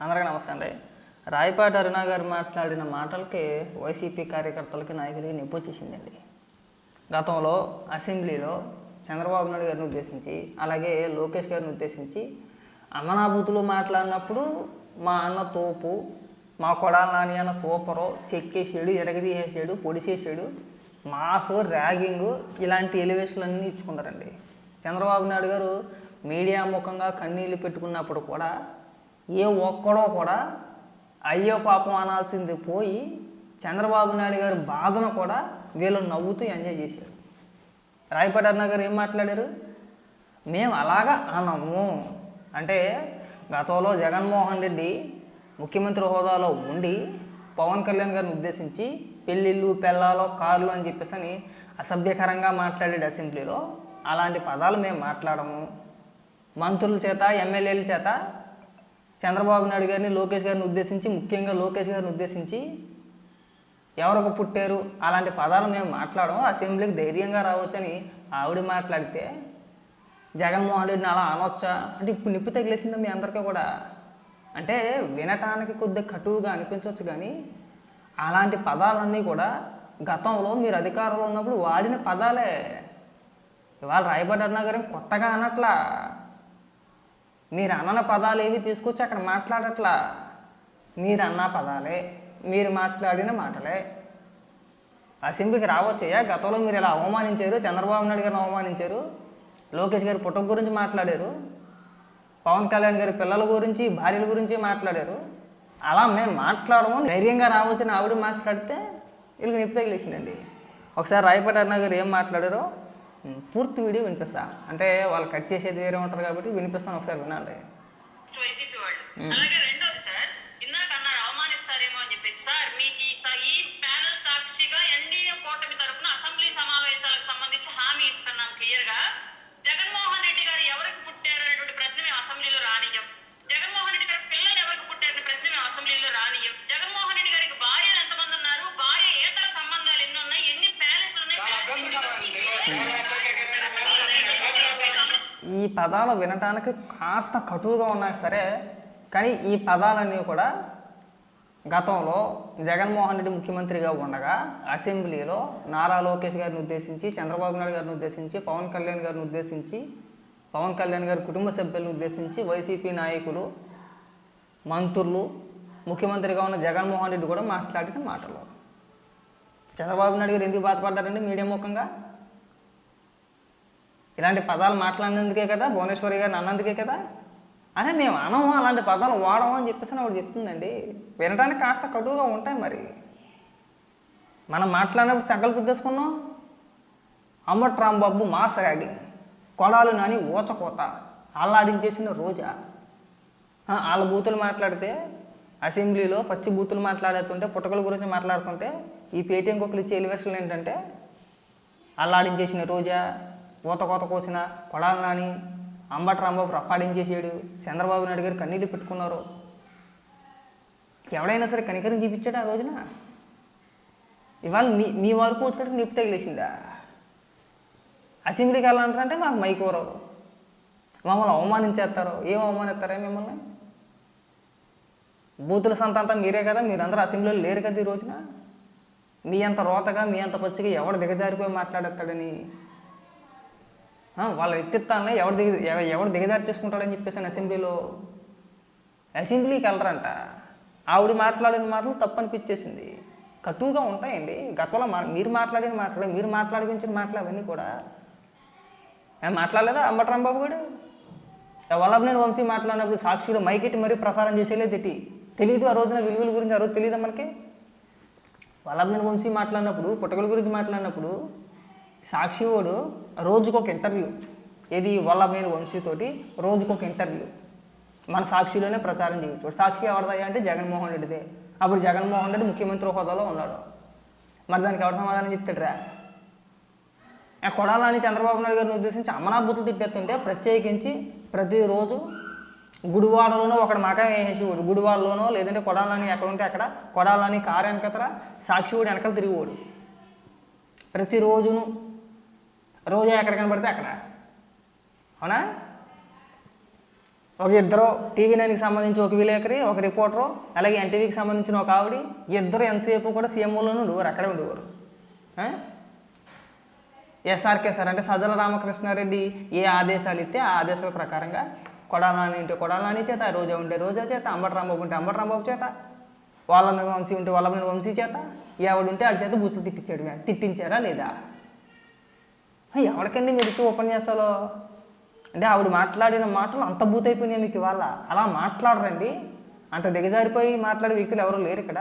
అందరికీ నమస్తే అండి. రాయపాటి అరుణ గారు మాట్లాడిన మాటలకి వైసీపీ కార్యకర్తలకి నాయకులకి నొప్పి వచ్చేసిందండి. గతంలో అసెంబ్లీలో చంద్రబాబు నాయుడు గారిని ఉద్దేశించి అలాగే లోకేష్ గారిని ఉద్దేశించి అమనాభూతులు మాట్లాడినప్పుడు మా అన్న తోపు మా కొడాల నాని అన్న సూపరు చెక్కేసాడు ఎరగదీసేసాడు పొడిసేసాడు మాసు ర్యాగింగ్ ఇలాంటి ఎలివేషన్లు ఇచ్చుకున్నారండి. చంద్రబాబు నాయుడు గారు మీడియా ముఖంగా కన్నీళ్ళు పెట్టుకున్నప్పుడు కూడా ఏ ఒక్కడో కూడా అయ్యో పాపం అనాల్సింది పోయి చంద్రబాబు నాయుడు గారి బాధను కూడా వీళ్ళు నవ్వుతూ ఎంజాయ్ చేశారు. రాయపాటి అన్న గారు ఏం మాట్లాడారు? మేము అలాగా అనము. అంటే గతంలో జగన్మోహన్ రెడ్డి ముఖ్యమంత్రి హోదాలో ఉండి పవన్ కళ్యాణ్ గారిని ఉద్దేశించి పెళ్ళిళ్ళు పెళ్ళాలో కార్లు అని చెప్పేసి అని అసభ్యకరంగా మాట్లాడాడు అసెంబ్లీలో. అలాంటి పదాలు మేము మాట్లాడము. మంత్రుల చేత ఎమ్మెల్యేల చేత చంద్రబాబు నాయుడు గారిని లోకేష్ గారిని ఉద్దేశించి ముఖ్యంగా లోకేష్ గారిని ఉద్దేశించి ఎవరొక పుట్టారు అలాంటి పదాలు మేము మాట్లాడము అసెంబ్లీకి ధైర్యంగా రావచ్చని ఆవిడ మాట్లాడితే జగన్మోహన్ రెడ్డిని అలా అనొచ్చా? అంటే ఇప్పుడు నిప్పు తగిలేసిందా మీ అందరికీ కూడా? అంటే వినటానికి కొద్దిగా కటువుగా అనిపించవచ్చు కానీ అలాంటి పదాలన్నీ కూడా గతంలో మీరు అధికారంలో ఉన్నప్పుడు వాడిన పదాలే. ఇవాళ రాయబడ్డ గారు కొత్తగా అనట్లా మీరు అన్న పదాలు ఏవి తీసుకొచ్చి అక్కడ మాట్లాడట్లా? మీరు అన్న పదాలే మీరు మాట్లాడిన మాటలే. అసెంబ్లీకి రావచ్చయ్యా గతంలో మీరు ఇలా అవమానించారు? చంద్రబాబు నాయుడు గారిని అవమానించారు? లోకేష్ గారి పుట్టక గురించి మాట్లాడారు? పవన్ కళ్యాణ్ గారి పిల్లల గురించి భార్యల గురించి మాట్లాడారు? అలా మేము మాట్లాడము ధైర్యంగా రావచ్చని ఆవిడ మాట్లాడితే వీళ్ళకి నిప్పు తగిలేసిందండి. ఒకసారి రాయపాటి అన్న గారు ఏం మాట్లాడారో పూర్తి వీడియో వినిపిస్తా. అంటే వాళ్ళు కట్ చేసేది వేరే ఉంటుంది కాబట్టి వినిపిస్తాను ఒకసారి వినండి వైసీపీ వాళ్ళు. అలాగే రెండోది సార్ ఇందాక అన్నారు అవమానిస్తారేమో అని చెప్పేసి. సార్ మీకు ఈ స- ఈ ప్యానల్ సాక్షిగా ఎన్డీఏ కూటమి అసెంబ్లీ సమావేశాలకు సంబంధించి హామీ ఇస్తున్నాం క్లియర్గా జగన్మోహన్ రెడ్డి గారు ఎవరికి పుట్టారు అనేటువంటి ప్రశ్న మేము అసెంబ్లీలో రానియం జగన్మోహన్ పదాలు వినటానికి కాస్త కటువుగా ఉన్నా సరే కానీ ఈ పదాలన్నీ కూడా గతంలో జగన్మోహన్ రెడ్డి ముఖ్యమంత్రిగా ఉండగా అసెంబ్లీలో నారా లోకేష్ గారిని ఉద్దేశించి చంద్రబాబు నాయుడు గారిని ఉద్దేశించి పవన్ కళ్యాణ్ గారిని ఉద్దేశించి పవన్ కళ్యాణ్ గారి కుటుంబ సభ్యులను ఉద్దేశించి వైసీపీ నాయకులు మంత్రులు ముఖ్యమంత్రిగా ఉన్న జగన్మోహన్ రెడ్డి కూడా మాట్లాడిన మాటలు. చంద్రబాబు నాయుడు గారు ఎందుకు బాధపడ్డారండి మీడియా ముఖంగా? ఇలాంటి పదాలు మాట్లాడినందుకే కదా భువనేశ్వరి గారిని అన్నందుకే కదా? అరే మేము అనము అలాంటి పదాలు వాడము అని చెప్పేసి ఆవిడ చెప్తుందండి. వినడానికి కాస్త కటువుగా ఉంటాయి మరి. మనం మాట్లాడినప్పుడు సంకల్ప గుద్దేసుకున్నాం. అమ్మట్రామ్ రాంబాబు మాస్ ర్యాగింగ్. కొడాలు నాని ఊచకోత. అల్లాడించేసిన రోజా. వాళ్ళ బూతులు మాట్లాడితే అసెంబ్లీలో పచ్చి బూతులు మాట్లాడుతుంటే పుట్టకల గురించి మాట్లాడుతుంటే ఈ పేటీఎం కుక్కలు ఇచ్చే ఎలివేషన్లు ఏంటంటే అల్లాడించేసిన రోజా ఊత కోత కోసిన కొడాలి నాని అంబటి రాంబాబు రఫాడించేసాడు. చంద్రబాబు నాయుడు గారు కన్నీళ్ళు పెట్టుకున్నారు. ఎవడైనా సరే కనికరం చూపించాడు ఆ రోజున? ఇవాళ మీ మీ వరకు వచ్చినట్టు నిప్పు తగిలేసిందా? అసెంబ్లీకి వెళ్ళాలంటారంటే మాకు మైకోరు మమ్మల్ని అవమానించేస్తారు. ఏం అవమానిస్తారా మిమ్మల్ని? బూతుల సంత అంతా మీరే కదా మీరందరూ అసెంబ్లీలో లేరు కదా ఈ రోజున? మీ అంత రోతగా మీ అంత పచ్చిగా ఎవడు దిగజారిపోయి మాట్లాడేస్తాడని? వాళ్ళ వ్యక్తిత్వాన్ని ఎవరు దిగ ఎవరు ఎవడు చేసుకుంటాడని చెప్పేసి అసెంబ్లీలో అసెంబ్లీకి వెళ్ళరంట. ఆవిడ మాట్లాడిన మాటలు తప్పు అనిపించేసింది కటువుగా ఉంటాయండి. గతంలో మా మీరు మాట్లాడిన మాటలు మీరు మాట్లాడిపించిన మాటలు అవన్నీ కూడా. ఏం మాట్లాడలేదా అంబటరాంబాబు గారు? వల్లభనేని వంశీ మాట్లాడినప్పుడు సాక్షిలో మైకెట్టి మరీ ప్రసారం చేసేలే తిట్టి. తెలీదు ఆ రోజున విలువల గురించి ఆ రోజు తెలియదా మనకి? వల్లభనేని వంశీ మాట్లాడినప్పుడు పుట్టగల గురించి మాట్లాడినప్పుడు సాక్షివాడు రోజుకు ఒక ఇంటర్వ్యూ. ఏది వల్లభనేని వంశీతోటి రోజుకు ఒక ఇంటర్వ్యూ. మన సాక్షిలోనే ప్రచారం చేయొచ్చు. సాక్షి ఎవరిదయ్యా అంటే జగన్మోహన్ రెడ్డిదే. అప్పుడు జగన్మోహన్ రెడ్డి ముఖ్యమంత్రి హోదాలో ఉన్నాడు. మరి దానికి ఎవరు సమాధానం చెప్తాడురా? ఆ కొడాలని చంద్రబాబు నాయుడు గారిని ఉద్దేశించి అమనాభూతులు తిట్టేస్తుంటే ప్రత్యేకించి ప్రతిరోజు గుడివాడలోనో ఒకడు మకాం వేసేసేవాడు. గుడివాడలోనో లేదంటే కొడాలని ఎక్కడ ఉంటే అక్కడ కొడాలని కారు వెనకతరా సాక్షివాడు వెనకాల తిరిగివాడు. ప్రతిరోజును రోజా ఎక్కడ కనబడితే అక్కడ. అవునా? ఒక ఇద్దరు టీవీ నైన్కి సంబంధించి ఒక విలేకరి ఒక రిపోర్టరు అలాగే ఎన్టీవీకి సంబంధించిన ఒక ఆవిడ ఇద్దరు ఎంతసేపు కూడా సీఎంఓలోనే ఉండేవారు అక్కడే ఉండేవారు. ఎస్ఆర్కే సార్ అంటే సజ్జల రామకృష్ణారెడ్డి ఏ ఆదేశాలు ఇస్తే ఆ ఆదేశాల ప్రకారంగా కొడాలని ఉంటే కొడాలని చేత రోజా ఉంటే రోజా చేత అంబటరాంబాబు ఉంటే అంబటరాంబాబు చేత వాళ్ళని వంశీ ఉంటే వాళ్ళని వంశీ చేత ఎవడు ఉంటే ఆడి చేత గుర్తు తిట్టించాడు. తిట్టించారా లేదా? ఎవరికండి మీరు ఇచ్చి ఉపన్యాసాలు? అంటే ఆవిడ మాట్లాడిన మాటలు అంత బూతైపోయినాయి మీకు ఇవాళ. అలా మాట్లాడరండి. అంత దిగజారిపోయి మాట్లాడే వ్యక్తులు ఎవరు లేరు ఇక్కడ.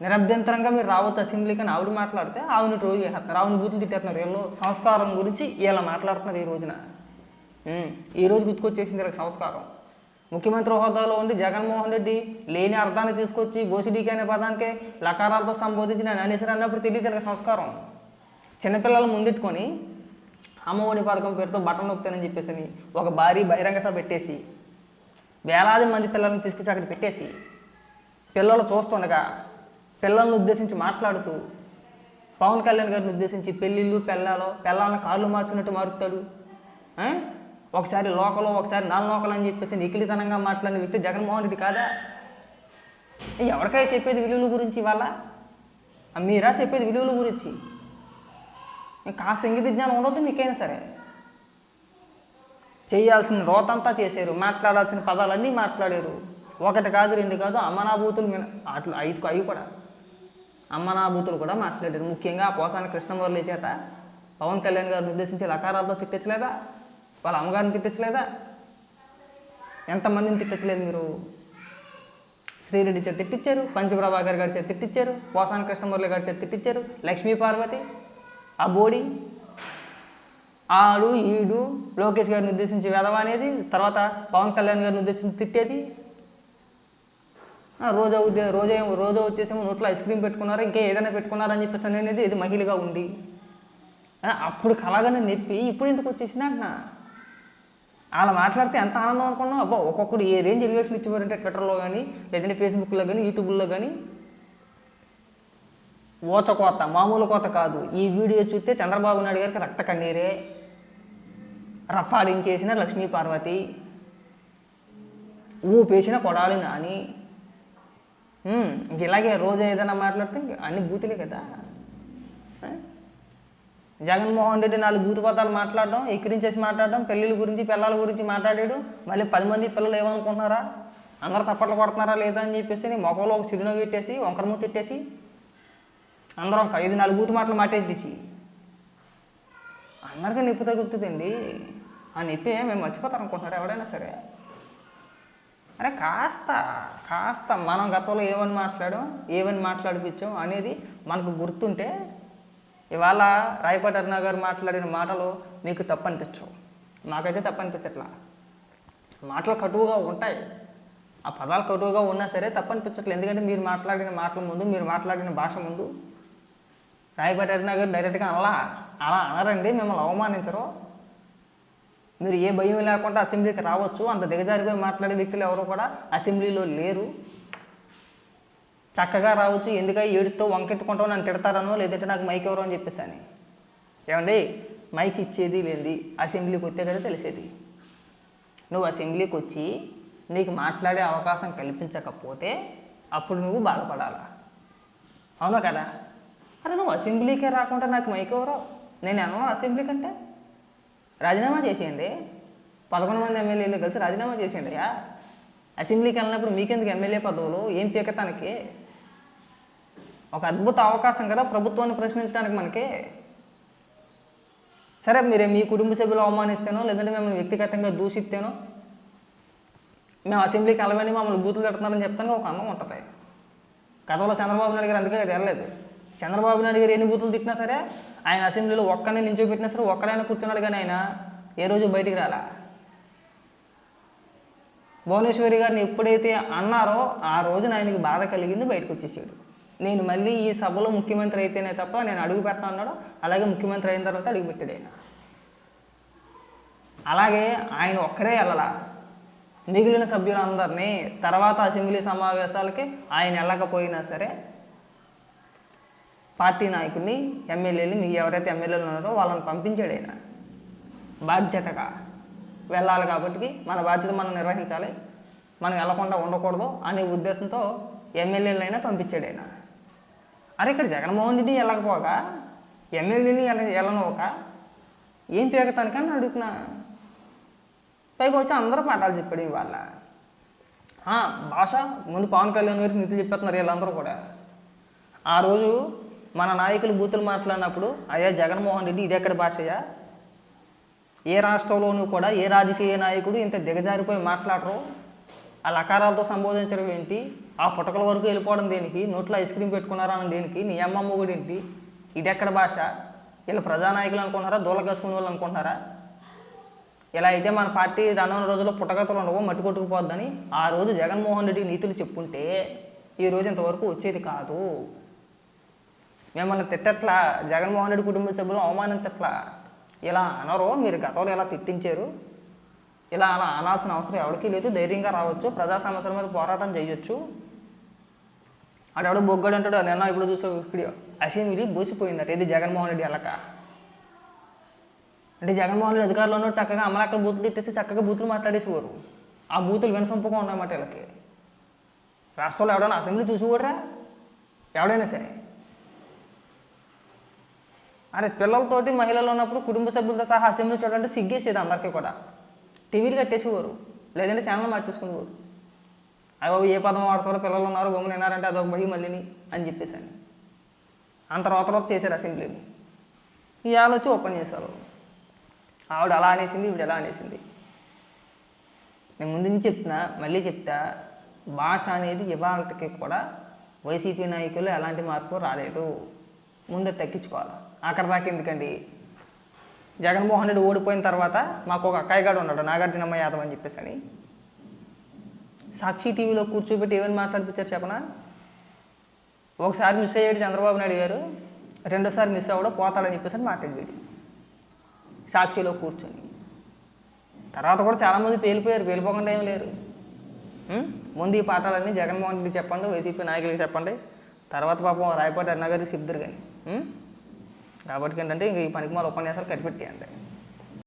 నిరభ్యంతరంగా మీరు రావచ్చు అసెంబ్లీకి అని ఆవిడ మాట్లాడితే ఆవిడ రోజు చేస్తున్నారు ఆవిడ బూతులు తిట్టేస్తున్నారు. వీళ్ళు సంస్కారం గురించి ఇలా మాట్లాడుతున్నారు ఈ రోజున. ఈ రోజు గుర్తుకొచ్చేసింది వీళ్ళకి సంస్కారం. ముఖ్యమంత్రి హోదాలో ఉండి జగన్మోహన్ రెడ్డి లేని అర్థాన్ని తీసుకొచ్చి గోసిడీకి అనే పదానికే లకారాలతో సంబోధించి నేను అనేసరి అన్నప్పుడు తెలియదు సంస్కారం. చిన్నపిల్లలు ముందెట్టుకొని అమ్మఒడి పథకం పేరుతో బట్టలు నొక్కుతానని చెప్పేసి అని ఒక భారీ బహిరంగ సభ పెట్టేసి వేలాది మంది పిల్లల్ని తీసుకొచ్చి అక్కడ పెట్టేసి పిల్లలు చూస్తుండగా పిల్లల్ని ఉద్దేశించి మాట్లాడుతూ పవన్ కళ్యాణ్ గారిని ఉద్దేశించి పెళ్ళిళ్ళు పెళ్ళాలో పిల్లల్ని కాళ్ళు మార్చినట్టు మారుతాడు. ఒకసారి లోకలు ఒకసారి నాలుగు లోకలు అని చెప్పేసి నిఖిలితనంగా మాట్లాడిన వ్యక్తి జగన్మోహన్ రెడ్డి కాదా? ఎవరికై చెప్పేది విలువల గురించి వాళ్ళ మీరా చెప్పేది విలువల గురించి? కాస్త ఇంగిత జ్ఞానం ఉండొద్దు మీకైనా సరే. చేయాల్సిన రోతంతా చేశారు మాట్లాడాల్సిన పదాలన్నీ మాట్లాడారు. ఒకటి కాదు రెండు కాదు అమ్మనాభూతులు అట్లా ఐదుకు అవి కూడా. అమ్మనాభూతులు కూడా మాట్లాడారు. ముఖ్యంగా ఆ పోసాని కృష్ణమురళి చేత పవన్ కళ్యాణ్ గారిని ఉద్దేశించి లకారాలతో తిట్టచ్చలేదా వాళ్ళ అమ్మగారిని తిట్టచ్చలేదా ఎంతమందిని తిట్టచ్చలేదు మీరు? శ్రీరెడ్డి చేత తిట్టించారు పంచప్రభాకర్ గారి చేత తిట్టించారు పోసాని కృష్ణమురళి గారి చేత తిట్టించారు లక్ష్మీ పార్వతి ఆ బోడి ఆడు ఈడు లోకేష్ గారిని ఉద్దేశించి వెదవ అనేది తర్వాత పవన్ కళ్యాణ్ గారిని ఉద్దేశించి తిట్టేది. రోజా ఉద్దే రోజా రోజా వచ్చేసేమో నోట్లో ఐస్ క్రీమ్ పెట్టుకున్నారా ఇంకా ఏదైనా పెట్టుకున్నారని చెప్పేసి అనేది ఇది మహిళగా ఉంది అప్పుడు కలగానే నొప్పి ఇప్పుడు ఎందుకు వచ్చేసింది అంటున్నా. అలా మాట్లాడితే ఎంత ఆనందం అనుకున్నాం అబ్బా ఒక్కొక్కడు ఏ రేంజ్ ఎలివేషన్ ఇచ్చేవారంటే ట్విట్టర్లో కానీ లేదంటే ఫేస్బుక్లో కానీ యూట్యూబ్లో కానీ ఊచకోత మామూలు కోత కాదు. ఈ వీడియో చూస్తే చంద్రబాబు నాయుడు గారికి రక్త కన్నీరే. రఫాడించేసిన లక్ష్మీ పార్వతి ఊపేసిన కొడాలి నాని. ఇలాగే రోజు ఏదైనా మాట్లాడితే అన్ని బూతులే కదా. జగన్మోహన్ రెడ్డి నాలుగు బూతు పదాలు మాట్లాడడం ఎక్కిరించేసి మాట్లాడడం పెళ్ళిళ్ళ గురించి పిల్లల గురించి మాట్లాడాడు. మళ్ళీ పది మంది పిల్లలు ఏమనుకుంటున్నారా? అందరూ తప్పట్లు కొడుతున్నారా లేదా అని చెప్పేసి నీ మొఖంలో ఒక చిరునవ్వు పెట్టేసి వంకరము తిట్టేసి అందరం ఒక ఐదు నాలుగు బూతు మాటలు మాట్లాడేసి అందరికీ నొప్పి తగ్గుతుందండి. ఆ నొప్పి మేము మర్చిపోతారు అనుకుంటున్నారు ఎవడైనా సరే. అరే కాస్త కాస్త మనం గతంలో ఏమని మాట్లాడాం ఏమని మాట్లాడిపించాం అనేది మనకు గుర్తుంటే ఇవాళ రాయపాటి అరుణ గారు మాట్లాడిన మాటలు మీకు తప్పు అనిపించవు నాకైతే తప్పు అనిపించట్లా మాటలు కటువుగా ఉంటాయి. ఆ పదాలు కటువుగా ఉన్నా సరే తప్పు అనిపించట్లేదు ఎందుకంటే మీరు మాట్లాడిన మాటల ముందు మీరు మాట్లాడిన భాష ముందు రాయపాటి గారు డైరెక్ట్గా అలా అలా అనరండి మిమ్మల్ని అవమానించరు. మీరు ఏ భయం లేకుండా అసెంబ్లీకి రావచ్చు అంత దిగజారిపోయి మాట్లాడే వ్యక్తులు ఎవరు కూడా అసెంబ్లీలో లేరు. చక్కగా రావచ్చు ఎందుకై ఏడుతో వంకెట్టుకుంటావు నన్ను తిడతారనో లేదంటే నాకు మైక్ ఎవరు అని చెప్పేసి అని. ఏమండి? మైక్ ఇచ్చేది లేనిది అసెంబ్లీకి వస్తే కదా తెలిసేది. నువ్వు అసెంబ్లీకి వచ్చి నీకు మాట్లాడే అవకాశం కల్పించకపోతే అప్పుడు నువ్వు బాధపడాలా? అవునా కదా? అరే నువ్వు అసెంబ్లీకే రాకుండా నాకు మైక్ ఎవరో? నేను అన్నా అసెంబ్లీ కంటే? రాజీనామా చేసేయండి. పదకొండు మంది ఎమ్మెల్యేలు కలిసి రాజీనామా చేసేయండి అయ్యా. అసెంబ్లీకి వెళ్ళినప్పుడు మీకెందుకు ఎమ్మెల్యే పదవులు? ఏం పీకతానికి ఒక అద్భుత అవకాశం కదా ప్రభుత్వాన్ని ప్రశ్నించడానికి మనకి. సరే మీరే మీ కుటుంబ సభ్యులు అవమానిస్తేనో లేదంటే మిమ్మల్ని వ్యక్తిగతంగా దూషిస్తేనో మేము అసెంబ్లీకి వెళ్ళమని మమ్మల్ని బూతులు తిడుతున్నారని చెప్తాను ఒక అందం ఉంటుంది. గతంలో చంద్రబాబు నాయుడు గారు అందుకే వెళ్ళలేదు. చంద్రబాబు నాయుడు గారు ఎన్ని బూతులు తిట్టినా సరే ఆయన అసెంబ్లీలో ఒక్కనే నించోబెట్టినా సరే ఒక్కడైనా కూర్చున్నాడు కానీ ఆయన ఏ రోజు బయటికి రాలా? భువనేశ్వరి గారిని ఎప్పుడైతే అన్నారో ఆ రోజున ఆయనకి బాధ కలిగింది బయటకు వచ్చేసాడు. నేను మళ్ళీ ఈ సభలో ముఖ్యమంత్రి అయితేనే తప్ప నేను అడుగు పెట్టను అన్నాడు. అలాగే ముఖ్యమంత్రి అయిన తర్వాత అడుగు పెట్టాడు ఆయన. అలాగే ఆయన ఒక్కరే వెళ్ళలా. మిగిలిన సభ్యులందరినీ తర్వాత అసెంబ్లీ సమావేశాలకి ఆయన వెళ్ళకపోయినా సరే పార్టీ నాయకుల్ని ఎమ్మెల్యేలు మీకు ఎవరైతే ఎమ్మెల్యేలు ఉన్నారో వాళ్ళని పంపించాడు ఆయన. బాధ్యతగా వెళ్ళాలి కాబట్టి మన బాధ్యత మనం నిర్వహించాలి. మనం వెళ్ళకుండా ఉండకూడదు అనే ఉద్దేశంతో ఎమ్మెల్యేలైనా పంపించాడు ఆయన. అరే ఇక్కడ జగన్మోహన్ రెడ్డి వెళ్ళకపోగా ఎమ్మెల్యేని వెళ్ళనోక ఏం పేగతానికని అడుగుతున్నా. పైగా వచ్చి అందరూ పాఠాలు చెప్పాడు ఇవాళ. భాష ముందు పవన్ కళ్యాణ్ గారికి నిధులు చెప్పేస్తున్నారు వీళ్ళందరూ కూడా. ఆ రోజు మన నాయకులు బూతులు మాట్లాడినప్పుడు అయ్యా జగన్మోహన్ రెడ్డి ఇది ఎక్కడ భాషయా ఏ రాష్ట్రంలోనూ కూడా ఏ రాజకీయ నాయకుడు ఇంత దిగజారిపోయి మాట్లాడరు? ఆ లకారాలతో సంబోధించడం ఏంటి? ఆ పుటకల వరకు వెళ్ళిపోవడం దేనికి? నోట్లో ఐస్ క్రీమ్ పెట్టుకున్నారా అని దేనికి? నీ అమ్మమ్మ కూడా ఏంటి? ఇది ఎక్కడ భాష? వీళ్ళు ప్రజానాయకులు అనుకుంటున్నారా? దూలగసుకునే వాళ్ళు అనుకుంటున్నారా? ఇలా అయితే మన పార్టీ రానున్న రోజుల్లో పుట్టగతలు ఉండవు మట్టి కొట్టుకుపోద్దని ఆ రోజు జగన్మోహన్ రెడ్డి నీతులు చెప్పుంటే ఈ రోజు ఇంతవరకు వచ్చేది కాదు. మిమ్మల్ని తిట్టట్లా జగన్మోహన్ రెడ్డి కుటుంబ సభ్యులు అవమానించట్లా? ఇలా అనరో? మీరు గతంలో ఇలా తిట్టించారు? ఇలా అలా అనాల్సిన అవసరం ఎవరికీ లేదు. ధైర్యంగా రావచ్చు. ప్రజా సమస్యల మీద పోరాటం చేయొచ్చు. అటు ఎవడో బొగ్గడు అంటాడు. నిన్న ఇప్పుడు చూసే వీడియో. అసెంబ్లీ బూసిపోయిందట. ఇది జగన్మోహన్ రెడ్డి అలక? అంటే జగన్మోహన్ రెడ్డి అధికారులు ఉన్నాడు చక్కగా అమలాక్కడ బూతులు తిట్టేసి చక్కగా బూతులు మాట్లాడేసేవారు. ఆ బూతులు వినసొంపుగా ఉన్నాయన్నమాట వీళ్ళకి. రాష్ట్రంలో ఎవడైనా అసెంబ్లీ చూసి ఎవడైనా సరే. అరే పిల్లలతోటి మహిళలు ఉన్నప్పుడు కుటుంబ సభ్యులతో సహా అసెంబ్లీ చూడాలంటే సిగ్గేసేది అందరికీ కూడా. టీవీలు కట్టేసేవారు. లేదంటే ఛానల్ మార్చేసుకునేవారు. అయ్యో ఏ పదం వాడతారో పిల్లలు ఉన్నారు బొమ్మలు వినారంటే అదొక బడి మళ్ళీని అని చెప్పేసి అంత తర్వాత తర్వాత చేశారు అసెంబ్లీని. ఇవాళ వచ్చి ఓపెన్ చేశారు. ఆవిడ అలా అనేసింది ఈవిడ ఎలా అనేసింది. నేను ముందు నుంచి చెప్తున్నా మళ్ళీ చెప్తా భాష అనేది ఇవాళకి కూడా వైసీపీ నాయకులు ఎలాంటి మార్పు రాలేదు. ముందే తగ్గించుకోవాలి? అక్కడ దాకా ఎందుకండి? జగన్మోహన్ రెడ్డి ఓడిపోయిన తర్వాత మాకు ఒక అక్కయ్యగాడు ఉన్నాడు నాగార్జునమ్మ యాదవ్ అని చెప్పేసి అని సాక్షి టీవీలో కూర్చోబెట్టి ఏమని మాట్లాడిపించారు చెప్పనా? ఒకసారి మిస్ అయ్యాడు చంద్రబాబు నాయుడు గారు రెండోసారి మిస్ అవ్వడం పోతాడని చెప్పేసి అని మాట్లాడి సాక్షిలో కూర్చొని. తర్వాత కూడా చాలామంది పేలిపోయారు పేలిపోకుండా ఏం లేరు. ముందు ఈ పాఠాలన్నీ జగన్మోహన్ రెడ్డి చెప్పండి వైసీపీ నాయకులకి చెప్పండి. తర్వాత పాపం రాయపాటి అన్నగారికి చెప్తారు కానీ. కాబట్టి ఏంటంటే ఇంక ఈ పనికి మాల ఉపన్యాసాలు కట్టిపెట్టేయండి